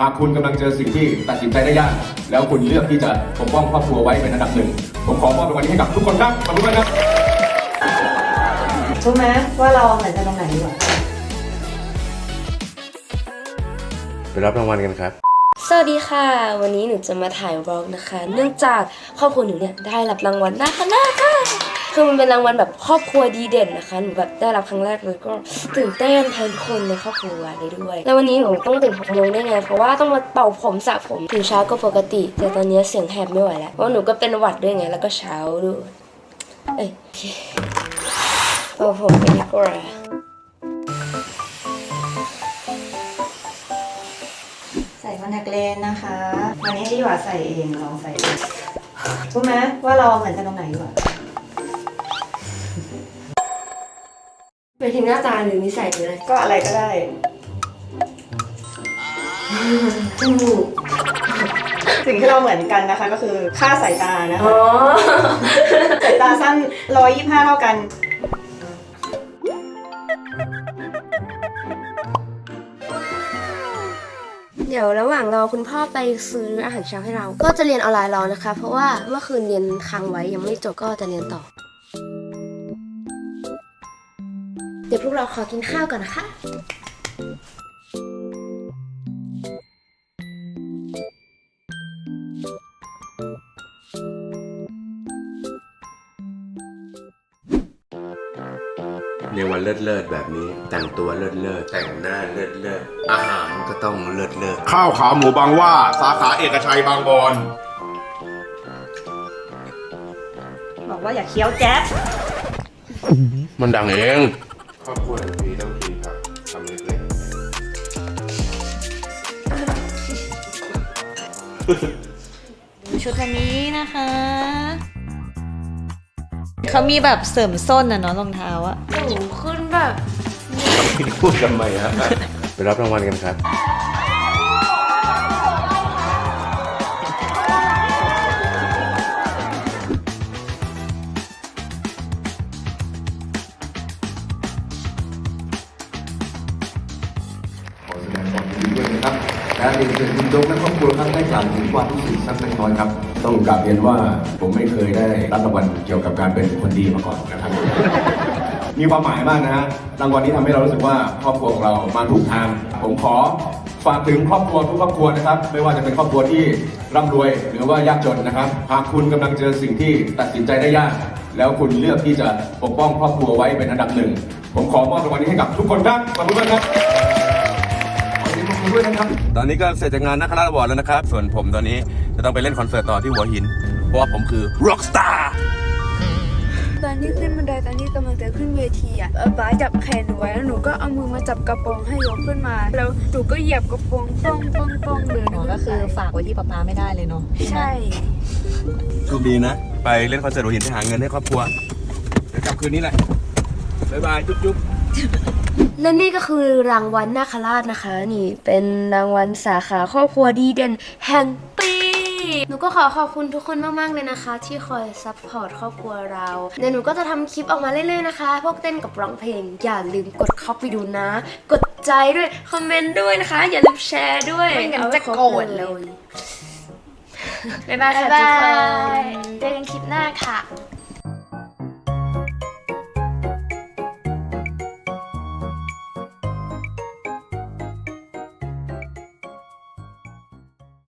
หากคุณกำลังเจอสิ่งที่ตัดสินใจได้ยาก แล้วคุณเลือกที่จะปกป้องครอบครัวไว้เป็นอันดับหนึ่ง ผมขอมอบรางวัลนี้ให้กับทุกคนครับ ขอบคุณมากครับ รู้ไหมว่าเราเหมือนกันตรงไหนดีกว่า ไปรับรางวัลกันครับ สวัสดีค่ะ วันนี้หนูจะมาถ่ายวอล์กนะคะ เนื่องจากครอบครัวหนูเนี่ยได้รับรางวัลนาคนาค่ะ คือมันเป็นรางวัลแบบครอบครัวดีเด่นนะคะหนูแบบได้รับครั้งแรกเลยก็ตื่นเต้นแทนคนในครอบครัวเลยด้วยแล้ววันนี้หนูต้องตื่นหกโมงได้ไงเพราะว่าต้องมาเป่าผมสระผมถึงเช้าก็ปกติ แต่ตอนนี้เสียงแหบไม่ไหวแล้วเพราะหนูก็เป็นหวัดด้วยไงแล้วก็เช้าด้วยเอ้ยโอเคเป่าผมกันดีกว่าใส่คอนแทคเลนส์นะคะวันนี้ดีกว่าใส่เองลองใส่เองรู้ไหมว่าเราเหมือนกันตรงไหนดีกว่า ไปถึงหน้าตาหรือนิสัยหรืออะไรก็อะไรก็ได้จมูกสิ่งที่เราเหมือนกันนะคะ ก็คือค่าสายตานะคะอ๋อสายตาสั้น 125 เท่ากัน เดี๋ยวระหว่างรอคุณพ่อไปซื้ออาหารเช้าให้เรา ก็จะเรียนออนไลน์รอนะคะ เพราะว่าเมื่อคืนเรียนค้างไว้ยังไม่จบก็จะเรียนต่อ เดี๋ยวพวกเราขอกินข้าวก่อนนะคะ ในวันเลิศเลิศๆแบบนี้ แต่งตัวเลิศเลิศๆแต่งหน้าเลิศเลิศๆอาหารก็ต้องเลิศเลิศข้าวขาหมูบางหว่า สาขาเอกชัยบางบอนบอกว่าอย่าเคี้ยวแจ๊บๆมันดังเอง ครอบครัวทั้งทีต้องกินครับทำเล็กชุดวันนี้นะคะ เขามีแบบเสริมส้นอะเนาะรองเท้าอะโอ้โหขึ้นแบบๆพูดกันไหมฮะไปรับรางวัลกันครับ นะครับและเรียนเชิญคุณโจ๊กและครอบครัวครับได้กล่าวถึงความรู้สึกสักเล็กน้อยครับ ต้องกราบเรียนว่าผมไม่เคยได้รับรางวัลเกี่ยวกับการเป็นคนดีมาก่อนนะครับ มีความหมายมากนะฮะรางวัลนี้ทำให้เรารู้สึกว่าครอบครัวของเรามาถูกทาง ผมขอฝากถึงครอบครัวทุกครอบครัวนะครับ ไม่ว่าจะเป็นครอบครัวที่ร่ำรวยหรือว่ายากจนนะครับหากคุณกำลังเจอสิ่งที่ตัดสินใจได้ยาก แล้วคุณเลือกที่จะปกป้องครอบครัวไว้เป็นอันดับหนึ่งผมขอมอบรางวัลนี้ให้กับทุกคนครับขอบคุณมากครับ ด้วยนะครับ ตอนนี้ก็เสร็จจากงานนักคราชบอร์ดแล้วนะครับ ส่วนผมตอนนี้จะต้องไปเล่นคอนเสิร์ตต่อที่หัวหิน เพราะว่าผมคือ rock star ตอนที่ขึ้นบันไดตอนที่กำลังจะขึ้นเวทีอะเอ่อป๊าจับแขนหนูไว้แล้วหนูก็เอามือมาจับกระโปรงให้ยกขึ้นมา แล้วหนูก็เหยียบกระโปรงป้องป้องป้องเลยอ๋อก็คือฝากไว้ที่ป๊าป๊าไม่ได้เลยเนาะใช่โชคดีนะ ไปเล่นคอนเสิร์ตหัวหินไปหาเงินให้ครอบครัวเดี๋ยวกลับคืนนี้แหละบ๊ายบายจุ๊บจุ๊บ และนี่ก็คือรางวัลนาคราชนะคะ นี่เป็นรางวัลสาขาครอบครัวดีเด่นแห่งปีหนูก็ขอขอบคุณทุกคนมากๆเลยนะคะ ที่คอยซัพพอร์ตครอบครัวเราเดี๋ยวหนูก็จะทำคลิปออกมาเรื่อยๆนะคะ พวกเต้นกับร้องเพลง อย่าลืมกดเข้าไปดูนะ กดใจด้วย คอมเมนต์ด้วยนะคะ อย่าลืมแชร์ด้วยไม่งั้นจะโกรธเลยบ๊ายบายค่ะบ๊ายทุกบาคนยเจอกันคลิปหน้าค่ะ